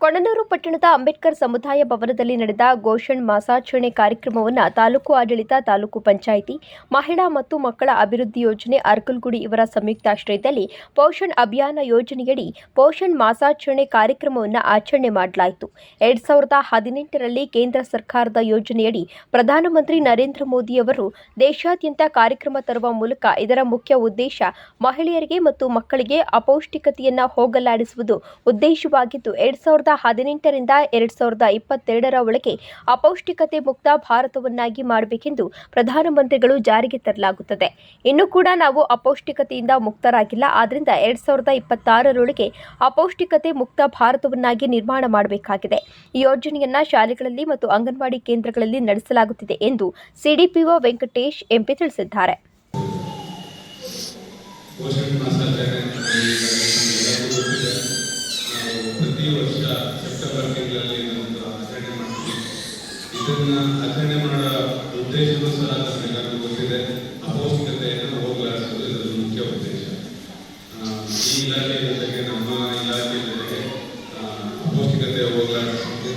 ಕೊಣನೂರು ಪಟ್ಟಣದ ಅಂಬೇಡ್ಕರ್ ಸಮುದಾಯ ಭವನದಲ್ಲಿ ನಡೆದ ಘೋಷಣ್ ಮಾಸಾಚರಣೆ ಕಾರ್ಯಕ್ರಮವನ್ನು ತಾಲೂಕು ಆಡಳಿತ, ತಾಲೂಕು ಪಂಚಾಯಿತಿ, ಮಹಿಳಾ ಮತ್ತು ಮಕ್ಕಳ ಅಭಿವೃದ್ಧಿ ಯೋಜನೆ ಅರ್ಕಲ್ಗುಡಿ ಇವರ ಸಂಯುಕ್ತಾಶ್ರಯದಲ್ಲಿ ಪೋಷಣ್ ಅಭಿಯಾನ ಯೋಜನೆಯಡಿ ಪೋಷಣ್ ಮಾಸಾಚರಣೆ ಕಾರ್ಯಕ್ರಮವನ್ನು ಆಚರಣೆ ಮಾಡಲಾಯಿತು. ಎರಡ್ ಸಾವಿರದ ಹದಿನೆಂಟರಲ್ಲಿ ಕೇಂದ್ರ ಸರ್ಕಾರದ ಯೋಜನೆಯಡಿ ಪ್ರಧಾನಮಂತ್ರಿ ನರೇಂದ್ರ ಮೋದಿ ಅವರು ದೇಶಾದ್ಯಂತ ಕಾರ್ಯಕ್ರಮ ತರುವ ಮೂಲಕ ಇದರ ಮುಖ್ಯ ಉದ್ದೇಶ ಮಹಿಳೆಯರಿಗೆ ಮತ್ತು ಮಕ್ಕಳಿಗೆ ಅಪೌಷ್ಟಿಕತೆಯನ್ನು ಹೋಗಲಾಡಿಸುವುದು ಉದ್ದೇಶವಾಗಿದ್ದು, ಎರಡ್ ಸಾವಿರದ ಹದಿನೆಂಟರಿಂದ ಎರಡ್ ಸಾವಿರದ ಇಪ್ಪತ್ತೆರಡರ ಒಳಗೆ ಅಪೌಷ್ಟಿಕತೆ ಮುಕ್ತ ಭಾರತವನ್ನಾಗಿ ಮಾಡಬೇಕೆಂದು ಪ್ರಧಾನಮಂತ್ರಿಗಳು ಜಾರಿಗೆ ತರಲಾಗುತ್ತದೆ. ಇನ್ನು ಕೂಡ ನಾವು ಅಪೌಷ್ಟಿಕತೆಯಿಂದ ಮುಕ್ತರಾಗಿಲ್ಲ. ಆದ್ದರಿಂದ ಎರಡ್ ಸಾವಿರದ ಇಪ್ಪತ್ತಾರರೊಳಗೆ ಅಪೌಷ್ಟಿಕತೆ ಮುಕ್ತ ಭಾರತವನ್ನಾಗಿ ನಿರ್ಮಾಣ ಮಾಡಬೇಕಾಗಿದೆ. ಈ ಯೋಜನೆಯನ್ನ ಶಾಲೆಗಳಲ್ಲಿ ಮತ್ತು ಅಂಗನವಾಡಿ ಕೇಂದ್ರಗಳಲ್ಲಿ ನಡೆಸಲಾಗುತ್ತಿದೆ ಎಂದು ಸಿಡಿಪಿಒ ವೆಂಕಟೇಶ್ ಎಂಪಿ ತಿಳಿಸಿದ್ದಾರೆ. ಇದನ್ನ ಆಚರಣೆ ಮಾಡೋ ಉದ್ದೇಶವೂ ಸಹ ನಮಗೆಲ್ಲರಿಗೂ ಗೊತ್ತಿದೆ ಅಪೌಷ್ಟಿಕತೆಯನ್ನು ಹೋಗಲಾಡಿಸೋದು ಇದರ ಮುಖ್ಯ ಉದ್ದೇಶ. ಈ ಇಲಾಖೆಯ ಜೊತೆಗೆ ನಮ್ಮ ಇಲಾಖೆ ಜೊತೆಗೆ ಅಪೌಷ್ಟಿಕತೆ ಹೋಗಲಾಡಿಸೋಕ್ಕೆ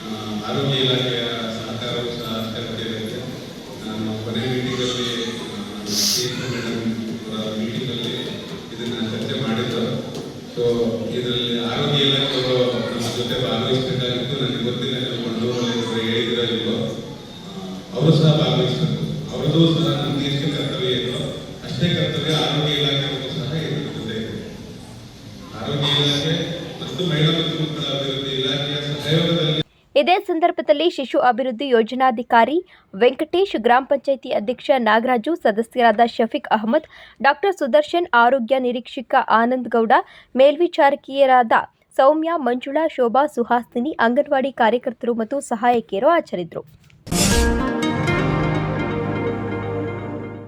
ಆ, ಆರೋಗ್ಯ ಇಲಾಖೆಯ ಸಹಕಾರವೂ ಸಹ ಅತ್ಯಗತ್ಯ ಇರುತ್ತೆ. ನಾನು ಕೊನೆ ಮೀಟಿಂಗಲ್ಲಿ ಮೇಡಮ್ ಮೀಟಿಂಗಲ್ಲಿ ಇದನ್ನ ಚರ್ಚೆ ಮಾಡಿದ್ದು ಸೊ ಇದರಲ್ಲಿ ಆರೋಗ್ಯ ಇಲಾಖೆಯವರು ನಮ್ಮ ಜೊತೆ ಭಾಗವಹಿಸಬೇಕಾಗಿತ್ತು. ನನಗೆ ಗೊತ್ತಿಲ್ಲ ನೀವು ಮಂಡೂರಲ್ಲಿ ಇವರು ಹೇಳಿದಿರೋ ಇಲ್ವೋ ಅವರು ಸಹ ಅಷ್ಟೇ ಕರ್ತವ್ಯ ಆರೋಗ್ಯ ಇಲಾಖೆಗೂ ಸಹ ಇರುತ್ತದೆ. ಆರೋಗ್ಯ ಇಲಾಖೆ ಮತ್ತು ಮಹಿಳಾ ಮತ್ತು ಇಲಾಖೆಯ ಸಹಯೋಗದಲ್ಲಿ ಇದೇ ಸಂದರ್ಭದಲ್ಲಿ ಶಿಶು ಅಭಿವೃದ್ಧಿ ಯೋಜನಾಧಿಕಾರಿ ವೆಂಕಟೇಶ್ ಗ್ರಾಮ ಪಂಚಾಯಿತಿ ಅಧ್ಯಕ್ಷ ನಾಗರಾಜು, ಸದಸ್ಯರಾದ ಶಫೀಕ್ ಅಹಮದ್, ಡಾಕ್ಟರ್ ಸುದರ್ಶನ್ ಆರೋಗ್ಯ ನಿರೀಕ್ಷಕ ಆನಂದ್ ಗೌಡ, ಮೇಲ್ವಿಚಾರಕಿಯರಾದ ಸೌಮ್ಯ ಮಂಜುಳಾ, ಶೋಭಾ ಸುಹಾಸಿನಿ, ಅಂಗನವಾಡಿ ಕಾರ್ಯಕರ್ತರು ಮತ್ತು ಸಹಾಯಕಿಯರು ಹಾಜರಿದ್ದರು